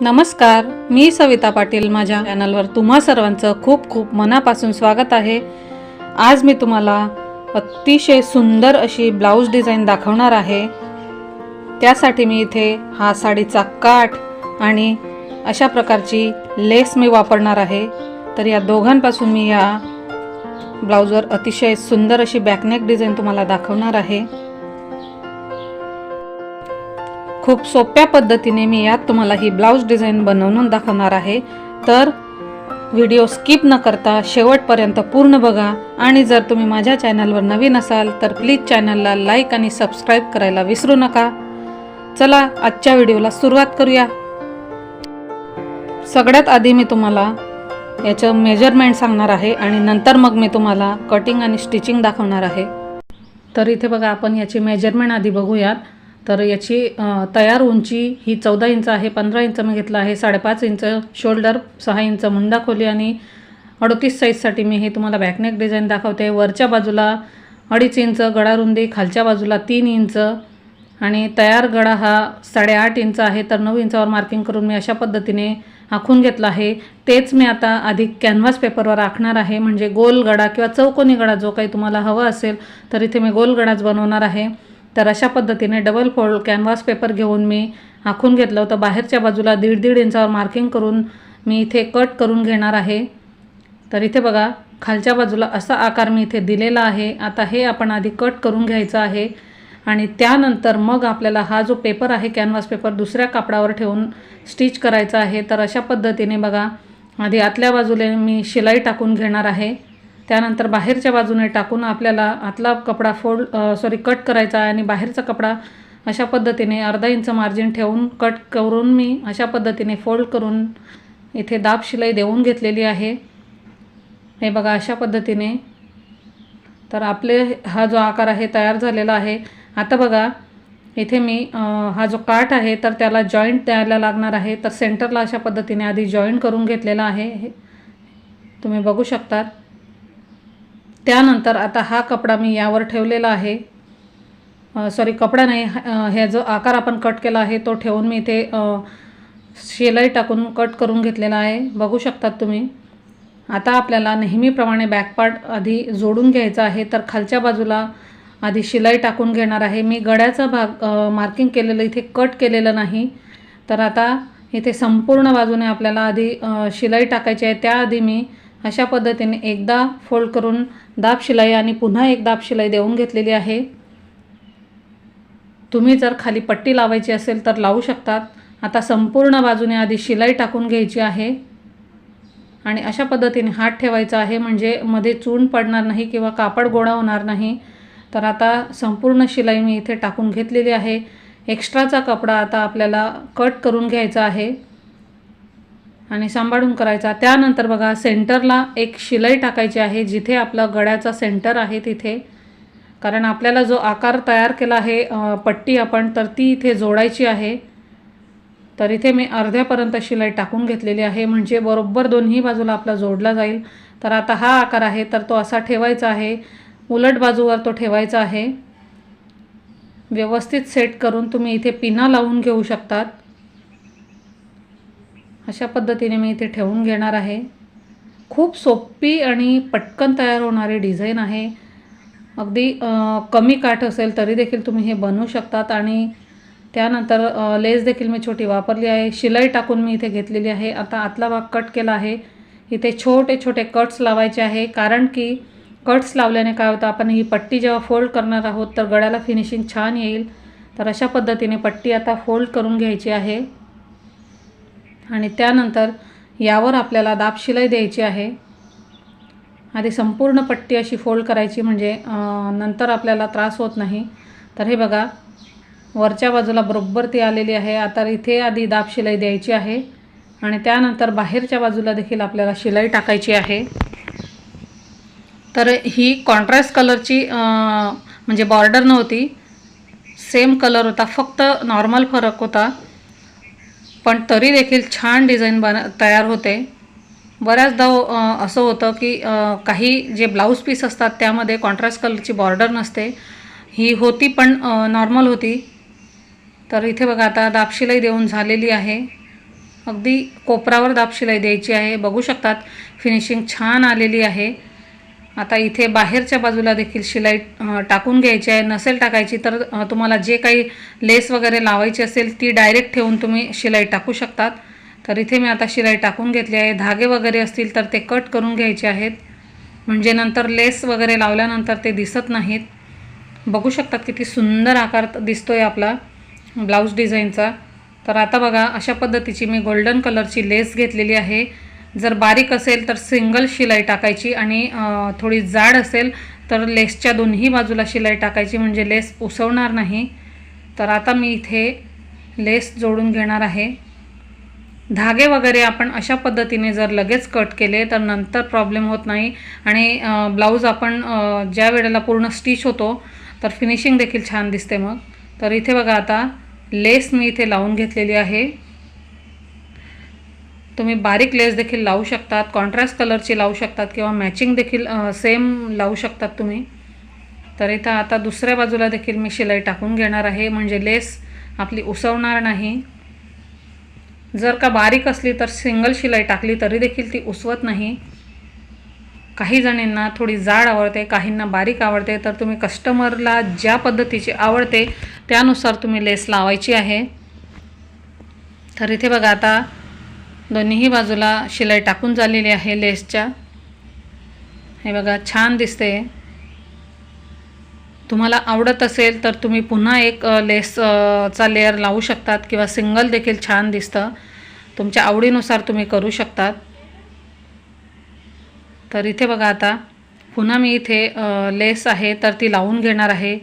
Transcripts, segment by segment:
नमस्कार मी सविता पाटील माझ्या चॅनलवर तुम्हा सर्वांचं खूप खूप मनापासून स्वागत आहे. आज मी तुम्हाला अतिशय सुंदर अशी ब्लाऊज डिझाईन दाखवणार आहे. त्यासाठी मी इथे हा साडीचा काठ आणि अशा प्रकारची लेस मी वापरणार आहे. तर या दोघांपासून मी या ब्लाऊजवर अतिशय सुंदर अशी बॅकनेक डिझाईन तुम्हाला दाखवणार आहे. खूप सोप्या पद्धतीने मी यात तुम्हाला ही ब्लाऊज डिझाईन बनवून दाखवणार आहे. तर व्हिडिओ स्किप न करता शेवटपर्यंत पूर्ण बघा. आणि जर तुम्ही माझ्या चॅनलवर नवीन असाल तर प्लीज चॅनलला लाईक आणि सबस्क्राईब करायला विसरू नका. चला आजच्या व्हिडिओला सुरुवात करूया. सगळ्यात आधी मी तुम्हाला याचं मेजरमेंट सांगणार आहे आणि नंतर मग मी तुम्हाला कटिंग आणि स्टिचिंग दाखवणार आहे. तर इथे बघा आपण याची मेजरमेंट आधी बघूयात. तर याची तयार उंची ही चौदा इंच आहे पंधरा इंच मी घेतला आहे साडेपाच इंच शोल्डर सहा इंच मुंडा खोली आणि अडतीस साईजसाठी मी हे तुम्हाला बॅकनेक डिझाईन दाखवते. वरच्या बाजूला अडीच इंच गळा रुंदी खालच्या बाजूला तीन इंच आणि तयार गळा हा साडेआठ इंच आहे. तर नऊ इंचावर मार्किंग करून मी अशा पद्धतीने आखून घेतला आहे. तेच मी आता आधी कॅनव्हास पेपरवर आखणार आहे. म्हणजे गोल गळा किंवा चौकोनी गडा जो काही तुम्हाला हवा असेल तर इथे मी गोल गळाच बनवणार आहे. तर अशा पद्धतीने डबल फोल्ड कॅनव्हास पेपर घेऊन मी आखून घेतलं होतं. बाहेरच्या बाजूला दीड दीड इंचावर मार्किंग करून मी इथे कट करून घेणार आहे. तर इथे बघा खालच्या बाजूला असा आकार मी इथे दिलेला आहे. आता हे आपण आधी कट करून घ्यायचं आहे. आणि त्यानंतर मग आपल्याला हा जो पेपर आहे कॅनव्हास पेपर दुसऱ्या कापडावर ठेवून स्टिच करायचा आहे. तर अशा पद्धतीने बघा आधी आतल्या बाजूने मी शिलाई टाकून घेणार आहे. त्यानंतर बाहेरच्या बाजूने टाकून आपल्याला आतला कपडा फोल्ड सॉरी कट करायचा आहे आणि बाहेरचा कपडा अशा पद्धतीने अर्धा इंच मार्जिन ठेवून कट करून मी अशा पद्धतीने फोल्ड करून इथे दाब शिलाई देऊन घेतलेली आहे. हे बघा अशा पद्धतीने. तर आपले हा जो आकार आहे तयार झालेला आहे. आता बघा इथे मी हा जो काठ आहे तर त्याला जॉईंट द्यायला लागणार आहे. तर सेंटरला अशा पद्धतीने आधी जॉईंट करून घेतलेला आहे. हे तुम्ही बघू शकतात. त्यानंतर आता हा कपडा मी यावर ठेवलेला आहे. सॉरी कपडा नाही हे जो आकार आपण कट केला आहे तो ठेवून मी इथे शिलाई टाकून कट करून घेतलेला आहे. बघू शकतात तुम्ही. आता आपल्याला नेहमीप्रमाणे बॅकपार्ट आधी जोडून घ्यायचा आहे तर खालच्या बाजूला आधी शिलाई टाकून घेणार आहे. मी गळ्याचा भाग मार्किंग केलेलं इथे कट केलेलं नाही. तर आता इथे संपूर्ण बाजूने आपल्याला आधी शिलाई टाकायची आहे. त्याआधी मी अशा पद्धतीने एकदा फोल्ड करून दाब शिलाई आणि पुन्हा एक दाब शिलाई देऊन घेतलेली आहे. तुम्ही जर खाली पट्टी लावायची असेल तर लावू शकतात. आता संपूर्ण बाजूने आधी शिलाई टाकून घ्यायची आहे. आणि अशा पद्धतीने हात ठेवायचा आहे म्हणजे मध्ये चून पडणार नाही किंवा कापड गोळा होणार नाही. तर आता संपूर्ण शिलाई मी इथे टाकून घेतलेली आहे. एक्स्ट्राचा कपडा आता आपल्याला कट करून घ्यायचा आहे. आणि सांभाळून करायचा. त्यानंतर बघा सेंटरला एक शिलाई टाकायची आहे जिथे आपला गळ्याचा सेंटर आहे तिथे. कारण आपल्याला जो आकार तयार केला आहे पट्टी आपण तर ती इथे जोडायची आहे. तर इथे मी अर्ध्यापर्यंत शिलाई टाकून घेतलेली आहे म्हणजे बरोबर दोन्ही बाजूला आपला जोडला जाईल. तर आता हा आकार आहे तर तो असा ठेवायचा आहे. उलट बाजूवर तो ठेवायचा आहे. व्यवस्थित सेट करून तुम्ही इथे पिना लावून घेऊ शकतात. अशा पद्धतीने मी इथे ठेवून घेणार आहे. खूप सोपी आणि पटकन तयार होणारी डिझाईन आहे. अगदी कमी काठ असेल तरी देखील तुम्ही हे बनवू शकतात आणि त्यानंतर लेस देखील मी छोटी वापरली आहे. शिलाई टाकून मी इथे घेतलेली आहे. आता आतला भाग कट केला आहे. इथे छोटे छोटे कट्स लावायचे आहे. कारण की कट्स लावल्याने काय होतं आपण ही पट्टी जेव्हा फोल्ड करणार आहोत तर गळ्याला फिनिशिंग छान येईल. तर अशा पद्धतीने पट्टी आता फोल्ड करून घ्यायची आहे. आणि त्यानंतर यावर आपल्याला दाब शिलाई द्यायची आहे. आधी संपूर्ण पट्टी अशी फोल्ड करायची म्हणजे नंतर आपल्याला त्रास होत नाही. तर हे बघा वरच्या बाजूला बरोबर ती आलेली आहे. आता इथे आधी दाब शिलाई द्यायची आहे आणि त्यानंतर बाहेरच्या बाजूला देखील आपल्याला शिलाई टाकायची आहे. तर ही कॉन्ट्रास्ट कलरची म्हणजे बॉर्डर नव्हती. सेम कलर होता फक्त नॉर्मल फरक होता. पण तरी देखील छान डिझाईन बन तयार होते. बऱ्याचदा असं होतं की काही जे ब्लाऊज पीस असतात त्यामध्ये कॉन्ट्रास्ट कलरची बॉर्डर नसते. ही होती पण नॉर्मल होती. तर इथे बघा आता दापशिलाई देऊन झालेली आहे. अगदी कोपरावर दापशिलाई द्यायची आहे. बघू शकतात फिनिशिंग छान आलेली आहे. आता इथे बाहेरच्या बाजूला देखील शिलाई टाकून घ्यायची आहे नसेल टाकायची तर तुम्हाला जे काही लेस वगैरे लावायची असेल ती डायरेक्ट ठेवून तुम्ही शिलाई टाकू शकतात. तर इथे मी आता शिलाई टाकून घेतली आहे. धागे वगैरे असतील तर ते कट करून घ्यायचे आहेत. म्हणजे नंतर लेस वगैरे लावल्यानंतर ते दिसत नाहीत. बघू शकतात किती सुंदर आकार दिसतो आहे आपला ब्लाऊज डिझाईनचा. तर आता बघा अशा पद्धतीची मी गोल्डन कलरची लेस घेतलेली आहे. जर बारीक असेल तर सिंगल शिलाई टाकायची आणि थोडी जाड असेल तर लेसच्या दोन्ही बाजूला शिलाई टाकायची म्हणजे लेस उसवणार नाही. तर आता मी इथे लेस जोडून घेणार आहे. धागे वगैरे आपण अशा पद्धतीने जर लगेच कट केले तर नंतर प्रॉब्लेम होत नाही. आणि ब्लाऊज आपण ज्या वेळेला पूर्ण स्टिच होतो तर फिनिशिंग देखील छान दिसते मग. तर इथे बघा आता लेस मी इथे लावून घेतलेली आहे. तुम्ही बारीक लेस देखील लावू शकतात कॉन्ट्रास्ट कलरची लावू शकतात किंवा मॅचिंग देखील सेम लावू शकतात तुम्ही. तर इथं आता दुसऱ्या बाजूला देखील मी शिलाई टाकून घेणार आहे. म्हणजे लेस आपली उसवणार नाही. जर का बारीक असली तर सिंगल शिलाई टाकली तरी देखील ती उसवत नाही. काही जणींना थोडी जाड आवडते काहींना बारीक आवडते. तर तुम्ही कस्टमरला ज्या पद्धतीची आवडते त्यानुसार तुम्ही लेस लावायची आहे. तर इथे बघा आता दोन्हीही बाजूला शिलाई टाकून झालेली आहे लेसच्या. हे बघा छान दिसते तुम्हाला आवडत असेल तर तुम्ही पुन्हा एक लेसचा लेस चा लेअर लावू शकतात किंवा सिंगल देखील छान दिसतं. तुमच्या आवडीनुसार तुम्ही करू शकतात. तर इथे बघा आता पुन्हा मी इथे लेस आहे तर ती लावून घेणार आहे.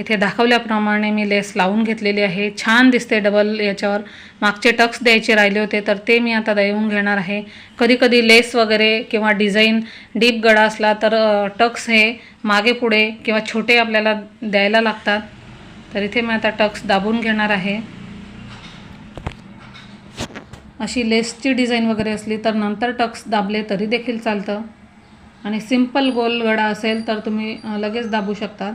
इथे दाखवल्याप्रमाणे मी लेस लावून घेतलेली आहे. छान दिसते डबल याच्यावर. मागचे टक्स द्यायचे राहिले होते तर ते मी आता देऊन घेणार आहे. कधीकधी लेस वगैरे किंवा डिझाईन डीप गळा असला तर टक्स हे मागे पुढे किंवा छोटे आपल्याला द्यायला लागतात. तर इथे मी आता टक्स दाबून घेणार आहे. अशी लेसची डिझाईन वगैरे असली तर नंतर टक्स दाबले तरी देखील चालतं. आणि सिंपल गोल गळा असेल तर तुम्ही लगेच दाबू शकतात.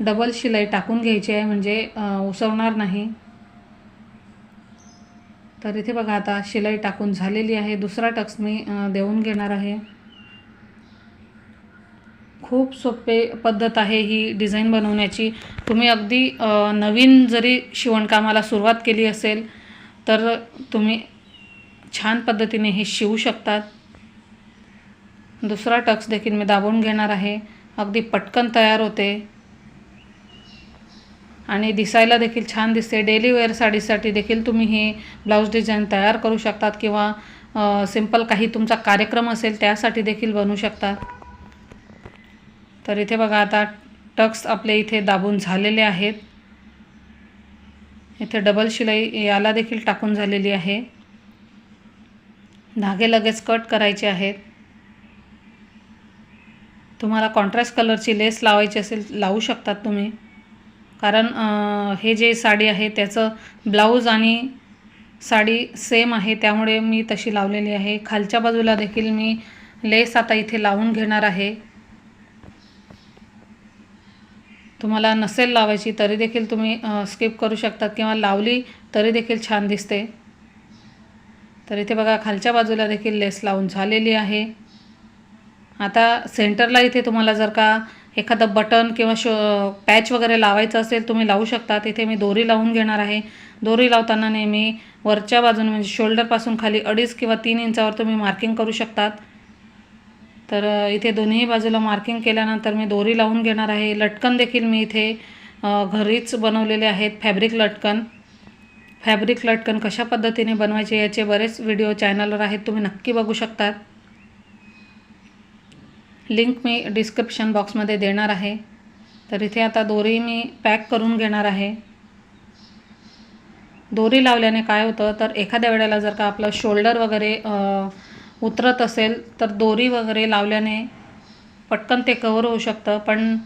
डबल शिलाई टाकून घ्यायची आहे म्हणजे उसवणार नाही. तर इथे बघा आता शिलाई टाकून झालेली आहे. दुसरा टक्स मी देऊन घेणार आहे. खूप सोपे पद्धत आहे ही डिझाईन बनवण्याची. तुम्ही अगदी नवीन जरी शिवणकामाला सुरुवात केली असेल तर तुम्ही छान पद्धतीने हे शिवू शकतात. दुसरा टक्स देखील मी दाबून घेणार आहे. अगदी पटकन तयार होते. आणि दिसायला देखील छान दिसते. डेली वेअर साडीसाठी देखील तुम्ही हे ब्लाऊज डिझाईन तयार करू शकतात किंवा सिंपल काही तुमचा कार्यक्रम असेल त्यासाठी देखील बनवू शकतात. तर इथे बघा आता टक्स आपले इथे दाबून झालेले आहेत. इथे डबल शिलाई याला देखील टाकून झालेली आहे. धागे लगेच कट करायचे आहेत. तुम्हाला कॉन्ट्रास्ट कलरची लेस लावायची असेल लावू शकतात तुम्ही. कारण हे जे साडी आहे त्याचं ब्लाऊज आणि साडी सेम आहे त्यामुळे मी तशी लावलेली आहे. खालच्या बाजूला देखील मी लेस आता इथे लावून घेणार आहे. तुम्हाला नसेल लावायची तरी देखील तुम्ही स्किप करू शकतात किंवा लावली तरी देखील छान दिसते. तर इथे बघा खालच्या बाजूला देखील लेस लावून झालेली आहे. आता सेंटरला इथे तुम्हाला जर का एखादं बटन किंवा शो पॅच वगैरे लावायचं असेल तुम्ही लावू शकता. तिथे मी दोरी लावून घेणार आहे. दोरी लावताना नेहमी वरच्या बाजूने म्हणजे शोल्डरपासून खाली अडीच किंवा तीन इंचावर तुम्ही मार्किंग करू शकतात. तर इथे दोन्ही बाजूला मार्किंग केल्यानंतर मी दोरी लावून घेणार आहे. लटकन देखील मी इथे घरीच बनवलेले आहेत. फॅब्रिक लटकन. फॅब्रिक लटकन कशा पद्धतीने बनवायचे याचे बरेच व्हिडिओ चॅनलवर आहेत. तुम्ही नक्की बघू शकतात. लिंक मी डिस्क्रिप्शन बॉक्समध्ये देणार आहे. तर इथे आता दोरी मी पॅक करून घेणार आहे. दोरी लावल्याने काय होतं तर एखाद्या वेळेला जर का आपलं शोल्डर वगैरे उतरत असेल तर दोरी वगैरे लावल्याने पटकन ते कवर होऊ शकतं पण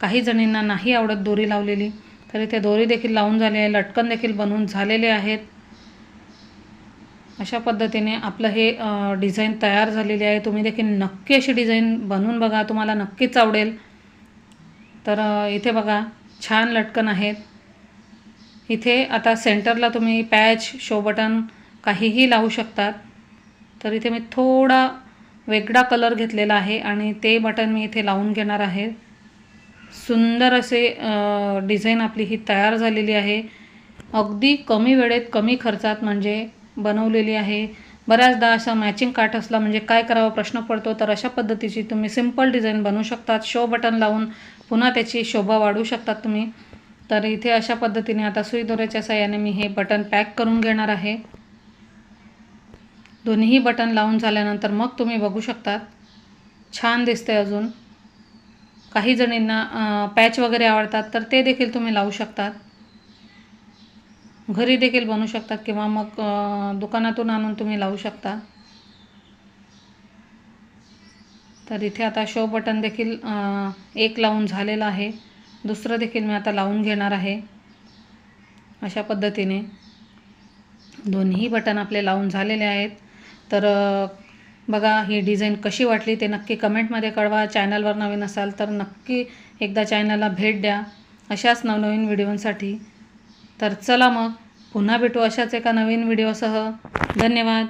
काही जणींना नाही आवडत दोरी लावलेली. तर इथे दोरी देखील लावून झाली आहे लटकन देखील बनवून झालेले आहेत. अशा पद्धतीने आपलं हे डिझाईन तयार झालेली आहे. तुम्ही देखील नक्की अशी डिझाईन बनवून बघा. तुम्हाला नक्कीच आवडेल. तर इथे बघा छान लटकन आहेत. इथे आता सेंटरला तुम्ही पॅच शो बटन काहीही लावू शकतात. तर इथे मी थोडा वेगळा कलर घेतलेला आहे आणि ते बटन मी इथे लावून घेणार आहे. सुंदर असे डिझाईन आपली ही तयार झालेली आहे. अगदी कमी वेळेत कमी खर्चात म्हणजे बनवलेली आहे. बऱ्याचदा असा मॅचिंग काठ असला म्हणजे काय करावं प्रश्न पडतो तर अशा पद्धतीची तुम्ही सिंपल डिझाईन बनवू शकतात. शो बटन लावून पुन्हा त्याची शोभा वाढवू शकतात तुम्ही. तर इथे अशा पद्धतीने आता सुई दोऱ्याच्या साह्याने मी हे बटन पॅक करून घेणार आहे. दोन्हीही बटन लावून झाल्यानंतर मग तुम्ही बघू शकतात. छान दिसते अजून. काही जणींना पॅच वगैरे आवडतात तर ते देखील तुम्ही लावू शकतात. घरी देखील बनवू शकतात किंवा मग दुकानातून आणून तुम्ही लावू शकता. तर इथे आता शो बटन देखील एक लावून झालेलं आहे. दुसरं देखील मी आता लावून घेणार आहे. अशा पद्धतीने. दोन्ही बटन आपले लावून झालेले आहेत. तर बघा ही डिझाईन कशी वाटली ते नक्की कमेंटमध्ये कळवा. चॅनलवर नवीन असाल तर नक्की एकदा चॅनलला भेट द्या. अशाच नवनवीन व्हिडिओंसाठी तर चला मग पुन्हा भेटू अशाच एका नवीन व्हिडिओसह. धन्यवाद.